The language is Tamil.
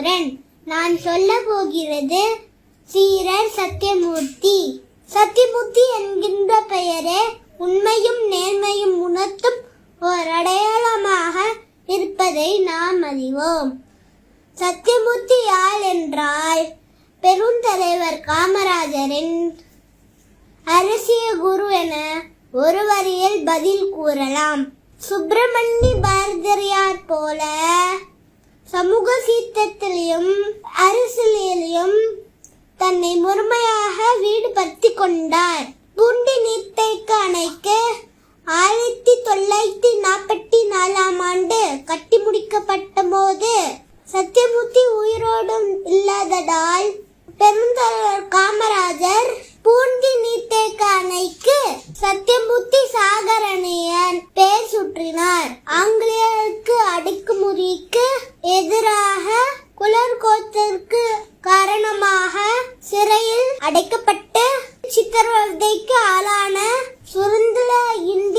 செந்தூரன் நான் சொல்ல போகிறது சீரர் சத்தியமூர்த்தி. சத்தியமூர்த்தி என்கின்ற பெயரே உண்மையும் நேர்மையும் உணர்த்தும் ஓர் அடையாளமாக இருப்பதை நாம் அறிவோம். சத்தியமூர்த்தி யார் என்றால் பெருந்தலைவர் காமராஜரின் அரசிய குரு என ஒரு வரியில் பதில் கூறலாம். சுப்பிரமணி பாரதி சமூக சீர்திருத்தத்திலும் அரசியலையும் தன்னை முழுமையாக வீடுபடுத்திக் கொண்டார். பூண்டி நீர்த்தேக்க அணைக்கு ஆயிரத்தி தொள்ளாயிரத்தி நாற்பத்தி நாலாம் ஆண்டு கட்டி முடிக்கப்பட்ட போது சத்தியமூர்த்தி உயிரோடும் இல்லாததால் பெருந்தலைவர் காமராஜர் பூண்டி நீர்த்தேக்க அணைக்கு சத்தியமூர்த்தி சாகர சிறையில் அடைக்கப்பட்டு சித்திரவதைக்கு ஆளான சுருந்துல இந்தியாவில்